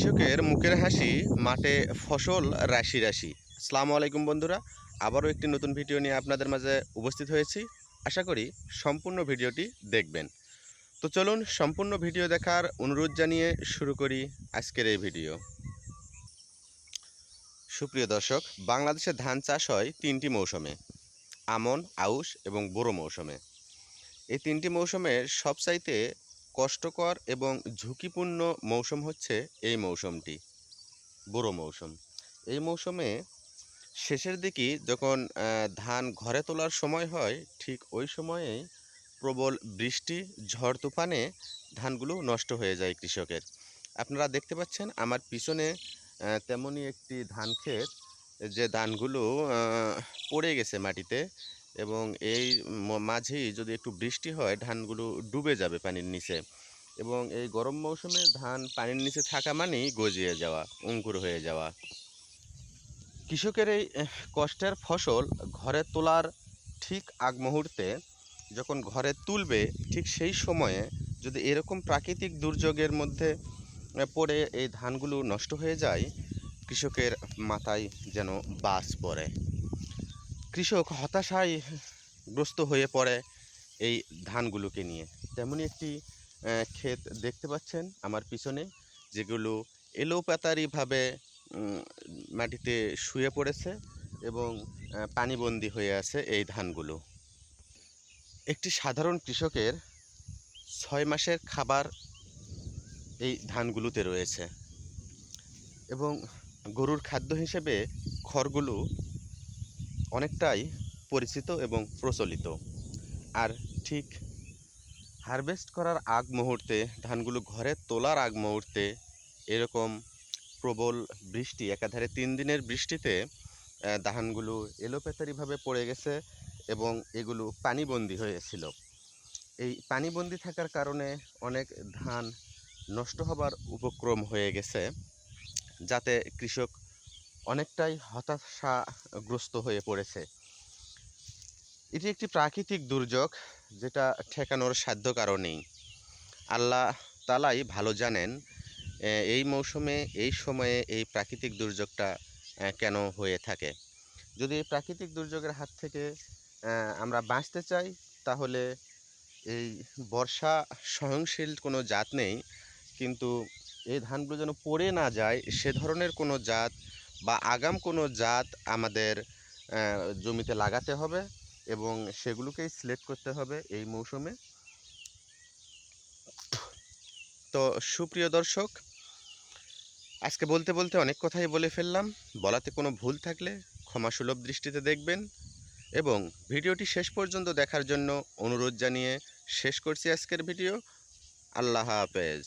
কৃষকের মুখের হাসি, মাঠে ফসল, রাশি রাশি। আসসালামু আলাইকুম বন্ধুরা, আবারও একটি নতুন ভিডিও নিয়ে আপনাদের মাঝে উপস্থিত হয়েছি। আশা করি সম্পূর্ণ ভিডিওটি দেখবেন। তো চলুন সম্পূর্ণ ভিডিও দেখার অনুরোধ জানিয়ে শুরু করি আজকের এই ভিডিও। সুপ্রিয় দর্শক, বাংলাদেশে ধান চাষ হয় তিনটি মৌসুমে, আমন, আউশ এবং বোরো মৌসুমে। এই তিনটি মৌসুমের সবচাইতে কষ্টকর এবং ঝুঁকিপূর্ণ মৌসুম হচ্ছে এই মৌসুমটি, বুড়ো মৌসুম। এই মৌসুমে শেষের দিকে যখন ধান ঘরে তোলার সময় হয়, ঠিক ওই সময়েই প্রবল বৃষ্টি, ঝড় তুফানে ধানগুলো নষ্ট হয়ে যায় কৃষকের। আপনারা দেখতে পাচ্ছেন আমার পিছনে তেমনই একটি ধান ক্ষেত, যে ধানগুলো পড়ে গেছে মাটিতে। এবং এই মাঝেই যদি একটু বৃষ্টি হয়, ধানগুলো ডুবে যাবে পানির নিচে। এবং এই গরম মৌসুমে ধান পানির নিচে থাকা মানেই গজিয়ে যাওয়া, অঙ্কুর হয়ে যাওয়া। কৃষকের এই কষ্টের ফসল ঘরে তোলার ঠিক আগ মুহূর্তে যখন ঘরে তুলবে, ঠিক সেই সময়ে যদি এরকম প্রাকৃতিক দুর্যোগের মধ্যে পড়ে এই ধানগুলো নষ্ট হয়ে যায়, কৃষকের মাথায় যেন বাস পড়ে। কৃষক হতাশায় গ্রস্ত হয়ে পড়ে এই ধানগুলোকে নিয়ে। তেমনই একটি ক্ষেত দেখতে পাচ্ছেন আমার পিছনে, যেগুলো এলোপাতারিভাবে মাটিতে শুয়ে পড়েছে এবং পানিবন্দী হয়ে আছে এই ধানগুলো। একটি সাধারণ কৃষকের ছয় মাসের খাবার এই ধানগুলোতে রয়েছে এবং গরুর খাদ্য হিসেবে খড়গুলো অনেকটাই পরিচিত এবং প্রচলিত। আর ঠিক হারভেস্ট করার আগ মুহূর্তে, ধানগুলো ঘরে তোলার আগ মুহূর্তে এরকম প্রবল বৃষ্টি, একাধারে তিন দিনের বৃষ্টিতে ধানগুলো এলোপেতারিভাবে পড়ে গেছে এবং এগুলো পানিবন্দী হয়েছিল। এই পানিবন্দী থাকার কারণে অনেক ধান নষ্ট হবার উপক্রম হয়ে গেছে, যাতে কৃষক অনেকটাই হতাশাগ্রস্ত হয়ে পড়েছে। এটি একটি প্রাকৃতিক দুর্যোগ, যেটা ঠেকানোর সাধ্য কারণেই আল্লাহ তালাই ভালো জানেন এই মৌসুমে, এই সময়ে এই প্রাকৃতিক দুর্যোগটা কেন হয়ে থাকে। যদি এই প্রাকৃতিক দুর্যোগের হাত থেকে আমরা বাঁচতে চাই, তাহলে এই বর্ষা সহনশীল কোনো জাত নেই, কিন্তু এই ধানগুলো যেন পড়ে না যায়, সে ধরনের কোনো জাত বা আগাম কোনো জাত আমাদের জমিতে লাগাতে হবে এবং সেগুলোকেই সিলেক্ট করতে হবে এই মৌসুমে। তো সুপ্রিয় দর্শক, আজকে বলতে বলতে অনেক কথাই বলে ফেললাম। বলাতে কোনো ভুল থাকলে ক্ষমা সুলভ দৃষ্টিতে দেখবেন এবং ভিডিওটি শেষ পর্যন্ত দেখার জন্য অনুরোধ জানিয়ে শেষ করছি আজকের ভিডিও। আল্লাহ হাফেজ।